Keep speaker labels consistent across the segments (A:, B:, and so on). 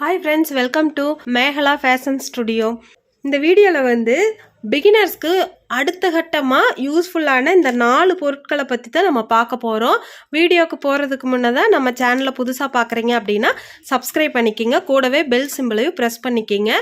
A: Hi friends welcome to Megala fashion studio இந்த வீடியோவில் வந்து பிகினர்ஸ்க்கு அடுத்த கட்டமாக யூஸ்ஃபுல்லான இந்த நாலு பொருட்களை பற்றி தான் நம்ம பார்க்க போகிறோம் வீடியோவுக்கு போகிறதுக்கு முன்னே தான் நம்ம சேனலை புதுசாக பார்க்குறீங்க அப்படின்னா சப்ஸ்கிரைப் பண்ணிக்கிங்க. கூடவே பெல் சிம்பிளையும் ப்ரெஸ் பண்ணிக்கிங்க.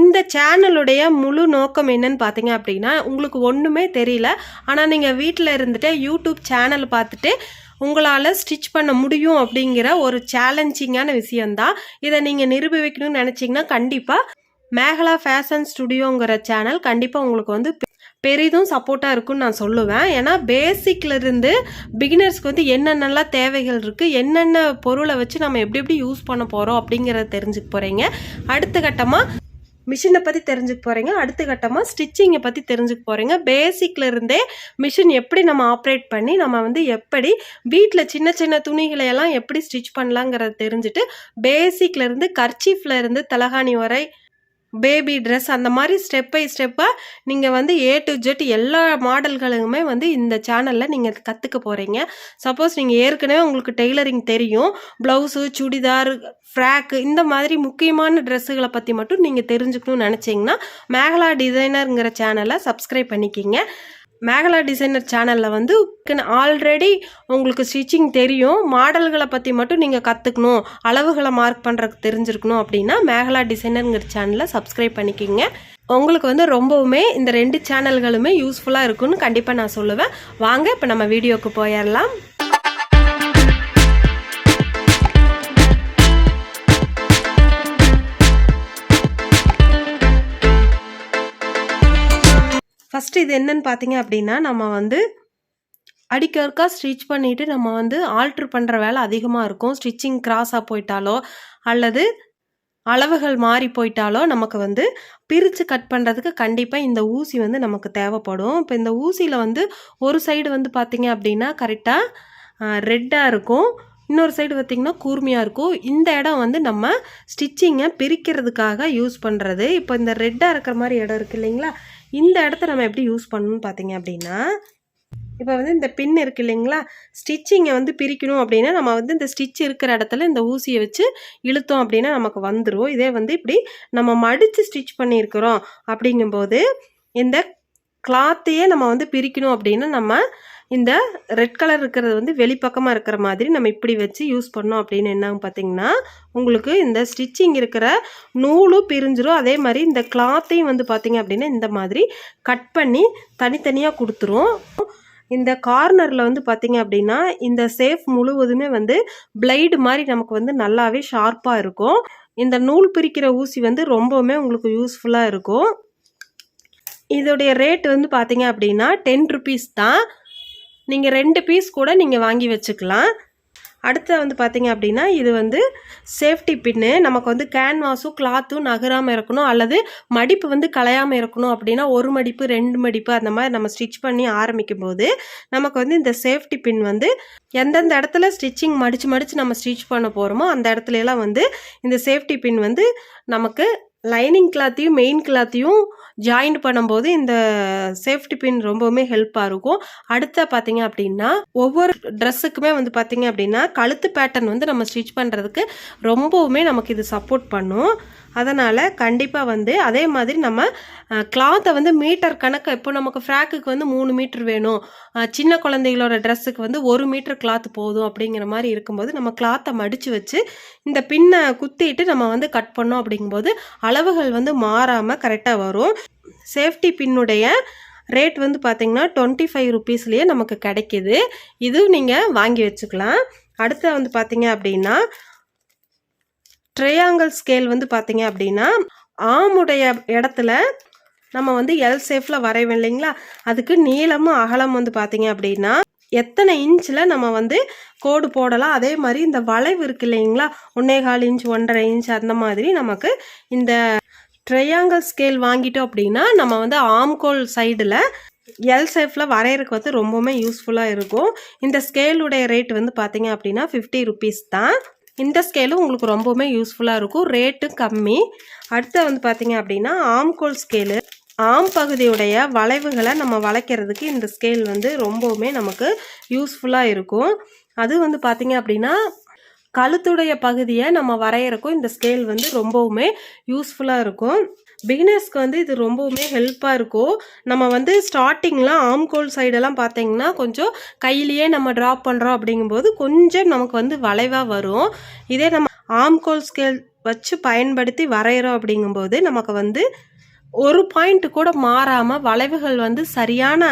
A: இந்த சேனலுடைய முழு நோக்கம் என்னன்னு பார்த்தீங்க அப்படின்னா உங்களுக்கு ஒன்றுமே தெரியல. ஆனால் நீங்கள் வீட்டில் இருந்துட்டு யூடியூப் சேனல் பார்த்துட்டு உங்களால் ஸ்டிச் பண்ண முடியும் அப்படிங்கிற ஒரு சேலஞ்சிங்கான விஷயந்தான் இதை நீங்கள் நிரூபிக்கணும்னு நினச்சிங்கன்னா கண்டிப்பாக மேகலா ஃபேஷன் ஸ்டுடியோங்கிற சேனல் கண்டிப்பாக உங்களுக்கு வந்து பெரிதும் சப்போர்ட்டாக இருக்கும்னு நான் சொல்லுவேன். ஏன்னா பேசிக்லேருந்து பிகினர்ஸ்க்கு வந்து என்னென்னலாம் தேவைகள் இருக்குது என்னென்ன பொருளை வச்சு நம்ம எப்படி எப்படி யூஸ் பண்ண போகிறோம் அப்படிங்கிறத தெரிஞ்சுக்க போகிறீங்க அடுத்த கட்டமாக மிஷினை பற்றி தெரிஞ்சுக்க போகிறீங்க அடுத்த கட்டமாக ஸ்டிச்சிங்கை பற்றி தெரிஞ்சுக்க போகிறீங்க பேசிக்கில் இருந்தே மிஷின் எப்படி நம்ம ஆப்ரேட் பண்ணி நம்ம வந்து எப்படி வீட்டில் சின்ன சின்ன துணிகளை எல்லாம் எப்படி ஸ்டிச் பண்ணலாங்கிறத தெரிஞ்சுட்டு பேசிக்கில் இருந்து கர்ச்சீஃப்ல இருந்து தலகாணி வரை பேபி ட்ரெஸ் அந்த மாதிரி ஸ்டெப் பை ஸ்டெப்பாக நீங்கள் வந்து ஏ டு ஜெட் எல்லா மாடல்களுமே வந்து இந்த சேனலில் நீங்கள் கற்றுக்க போகிறீங்க சப்போஸ் நீங்கள் ஏற்கனவே உங்களுக்கு டெய்லரிங் தெரியும். ப்ளவுஸு சுடிதார் ஃப்ராக்கு இந்த மாதிரி முக்கியமான ட்ரெஸ்ஸுகளை பற்றி மட்டும் நீங்கள் தெரிஞ்சுக்கணும்னு நினச்சிங்கன்னா மேகலா டிசைனருங்கிற சேனலை சப்ஸ்கிரைப் பண்ணிக்கிங்க. மேகலா டிசைனர் சேனலில் வந்து ஆல்ரெடி உங்களுக்கு ஸ்டிச்சிங் தெரியும். மாடல்களை பற்றி மட்டும் நீங்கள் கற்றுக்கணும் அளவுகளை மார்க் பண்ணுறதுக்கு தெரிஞ்சிருக்கணும் அப்படின்னா மேகலா டிசைனருங்கிற சேனலை சப்ஸ்கிரைப் பண்ணிக்கிங்க. உங்களுக்கு வந்து ரொம்பவுமே இந்த ரெண்டு சேனல்களுமே யூஸ்ஃபுல்லாக இருக்கும்னு கண்டிப்பாக நான் சொல்லுவேன். வாங்க இப்போ நம்ம வீடியோவுக்கு போயிடலாம். ஃபஸ்ட்டு இது என்னன்னு பார்த்தீங்க அப்படின்னா நம்ம வந்து அடிக்கொருக்கா ஸ்டிச் பண்ணிவிட்டு நம்ம வந்து ஆல்ட்ரு பண்ணுற வேலை அதிகமாக இருக்கும். ஸ்டிச்சிங் கிராஸாக போயிட்டாலோ அல்லது அளவுகள் மாறி போயிட்டாலோ நமக்கு வந்து பிரித்து கட் பண்ணுறதுக்கு கண்டிப்பாக இந்த ஊசி வந்து நமக்கு தேவைப்படும். இப்போ இந்த ஊசியில் வந்து ஒரு சைடு வந்து பார்த்தீங்க அப்படின்னா கரெக்டாக ரெட்டாக இருக்கும். இன்னொரு சைடு பார்த்திங்கன்னா கூர்மையாக இருக்கும். இந்த இடம் வந்து நம்ம ஸ்டிச்சிங்கை பிரிக்கிறதுக்காக யூஸ் பண்ணுறது இப்போ இந்த ரெட்டாக இருக்கிற மாதிரி இடம் இருக்குது இல்லைங்களா? இந்த இடத்த நம்ம எப்படி யூஸ் பண்ணணும்னு பார்த்தீங்க அப்படின்னா இப்போ வந்து இந்த பின் இருக்கு இல்லைங்களா? ஸ்டிச்சிங்கை வந்து பிரிக்கணும் அப்படின்னா நம்ம வந்து இந்த ஸ்டிச் இருக்கிற இடத்துல இந்த ஊசியை வச்சு இழுத்தோம் அப்படின்னா நமக்கு வந்துடும் இதே வந்து இப்படி நம்ம மடித்து ஸ்டிச் பண்ணியிருக்கிறோம் அப்படிங்கும்போது இந்த கிளாத்தையே நம்ம வந்து பிரிக்கணும் அப்படின்னா நம்ம இந்த ரெட் கலர் இருக்கிறது வந்து வெளிப்பக்கமாக இருக்கிற மாதிரி நம்ம இப்படி வச்சு யூஸ் பண்ணோம் அப்படின்னு என்னன்னு பார்த்தீங்கன்னா உங்களுக்கு இந்த ஸ்டிச்சிங் இருக்கிற நூலும் பிரிஞ்சிரும். அதே மாதிரி இந்த கிளாத்தையும் வந்து பார்த்தீங்க அப்படின்னா இந்த மாதிரி கட் பண்ணி தனித்தனியாக கொடுத்துரும். இந்த கார்னரில் வந்து பார்த்தீங்க அப்படின்னா இந்த சேஃப் முழுவதுமே வந்து பிளைடு மாதிரி நமக்கு வந்து நல்லாவே ஷார்ப்பாக இருக்கும். இந்த நூல் பிரிக்கிற ஊசி வந்து ரொம்பவுமே உங்களுக்கு யூஸ்ஃபுல்லாக இருக்கும். இதோடைய ரேட் வந்து பார்த்தீங்க அப்படின்னா டென் ருபீஸ் தான். நீங்கள் ரெண்டு பீஸ் கூட நீங்கள் வாங்கி வச்சுக்கலாம். அடுத்து வந்து பார்த்தீங்க அப்படின்னா இது வந்து சேஃப்டி பின்னு நமக்கு வந்து கேன்வாஸும் கிளாத்தும் நகராமல் இருக்கணும் அல்லது மடிப்பு வந்து கலையாமல் இருக்கணும் அப்படின்னா ஒரு மடிப்பு ரெண்டு மடிப்பு அந்த மாதிரி நம்ம ஸ்டிச் பண்ணி ஆரம்பிக்கும் போது நமக்கு வந்து இந்த சேஃப்டி பின் வந்து எந்தெந்த இடத்துல ஸ்டிச்சிங் மடித்து மடித்து நம்ம ஸ்டிச் பண்ண போகிறோமோ அந்த இடத்துல எல்லாம் வந்து இந்த சேஃப்டி பின் வந்து நமக்கு லைனிங் கிளாத்தையும் மெயின் கிளாத்தையும் ஜாயிண்ட் பண்ணும்போது இந்த சேஃப்டி பின் ரொம்பவுமே ஹெல்ப்பாக இருக்கும். அடுத்த பார்த்தீங்க அப்படின்னா ஒவ்வொரு ட்ரெஸ்ஸுக்குமே வந்து பார்த்தீங்க அப்படின்னா கழுத்து பேட்டர்ன் வந்து நம்ம ஸ்டிச் பண்ணுறதுக்கு ரொம்பவுமே நமக்கு இது சப்போர்ட் பண்ணும். அதனால் கண்டிப்பாக வந்து அதே மாதிரி நம்ம கிளாத்தை வந்து மீட்டர் கணக்கு இப்போ நமக்கு ஃப்ராக்குக்கு வந்து மூணு மீட்டர் வேணும். சின்ன குழந்தைகளோட ட்ரெஸ்ஸுக்கு வந்து ஒரு மீட்டர் கிளாத் போதும் அப்படிங்கிற மாதிரி இருக்கும்போது நம்ம கிளாத்தை மடித்து வச்சு இந்த பின்னை குத்திட்டு நம்ம வந்து கட் பண்ணோம் அப்படிங்கும்போது அளவுகள் வந்து மாறாமல் கரெக்டாக வரும். சேஃப்டி பின்னுடைய ரேட் வந்து பார்த்திங்கன்னா டுவெண்ட்டி ஃபைவ் ருபீஸ்லேயே நமக்கு கிடைக்கிது. இதுவும் நீங்கள் வாங்கி வச்சுக்கலாம். அடுத்த வந்து பார்த்திங்க அப்படின்னா ட்ரையாங்கிள் ஸ்கேல் வந்து பார்த்தீங்க அப்படின்னா ஆமுடைய இடத்துல நம்ம வந்து எல் சேஃபில் வரைவோம் இல்லைங்களா? அதுக்கு நீளமும் அகலம் வந்து பார்த்தீங்க அப்படின்னா எத்தனை இன்ச்சில் நம்ம வந்து கோடு போடலாம்? அதே மாதிரி இந்த வளைவு இருக்கு இல்லைங்களா? ஒன்னே கால் இன்ச் ஒன்றரை இன்ச் அந்த மாதிரி நமக்கு இந்த ட்ரையாங்கிள் ஸ்கேல் வாங்கிட்டோம் அப்படின்னா நம்ம வந்து ஆம்கோல் சைடில் எல் ஷேப்பில் வரையறதுக்கு வந்து ரொம்பவுமே யூஸ்ஃபுல்லாக இருக்கும். இந்த ஸ்கேலுடைய ரேட் வந்து பார்த்தீங்க அப்படின்னா ஃபிஃப்டி ருபீஸ் தான். இந்த ஸ்கேலும் உங்களுக்கு ரொம்பவுமே யூஸ்ஃபுல்லாக இருக்கும். ரேட்டும் கம்மி. அடுத்து வந்து பார்த்தீங்க அப்படின்னா ஆம்கோல் ஸ்கேலு ஆம் பகுதியுடைய வளைவுகளை நம்ம வளைக்கிறதுக்கு இந்த ஸ்கேல் வந்து ரொம்பவுமே நமக்கு யூஸ்ஃபுல்லாக இருக்கும். அது வந்து பார்த்தீங்க அப்படின்னா கழுத்துடைய பகுதியை நம்ம வரைகிறக்கும் இந்த ஸ்கேல் வந்து ரொம்பவுமே யூஸ்ஃபுல்லாக இருக்கும். பிகினர்ஸ்க்கு வந்து இது ரொம்பவுமே ஹெல்ப்பாக இருக்கும் நம்ம வந்து ஸ்டார்டிங்லாம் ஆம்கோல் சைடெல்லாம் பார்த்தீங்கன்னா கொஞ்சம் கையிலேயே நம்ம ட்ராப் பண்ணுறோம் அப்படிங்கும்போது கொஞ்சம் நமக்கு வந்து வளைவாக வரும். இதே நம்ம ஆம்கோல் ஸ்கேல் வச்சு பயன்படுத்தி வரைகிறோம் அப்படிங்கும்போது நமக்கு வந்து ஒரு பாயிண்ட் கூட மாறாமல் வளைவுகள் வந்து சரியான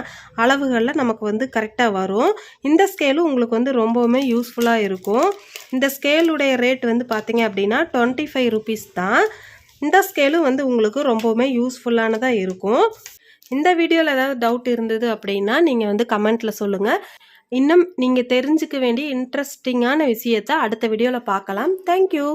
A: அளவுகளில் நமக்கு வந்து கரெக்டாக வரும். இந்த ஸ்கேலும் உங்களுக்கு வந்து ரொம்பவுமே யூஸ்ஃபுல்லாக இருக்கும். இந்த ஸ்கேலுடைய ரேட் வந்து பார்த்தீங்க அப்படின்னா டுவெண்ட்டி ஃபைவ் ருபீஸ் தான். இந்த ஸ்கேலும் வந்து உங்களுக்கு ரொம்பவுமே யூஸ்ஃபுல்லானதாக இருக்கும். இந்த வீடியோவில் ஏதாவது டவுட் இருந்தது அப்படின்னா நீங்கள் வந்து கமெண்ட்டில் சொல்லுங்கள் இன்னும் நீங்கள் தெரிஞ்சுக்க வேண்டிய இன்ட்ரெஸ்டிங்கான விஷயத்தை அடுத்த வீடியோவில் பார்க்கலாம். தேங்க்யூ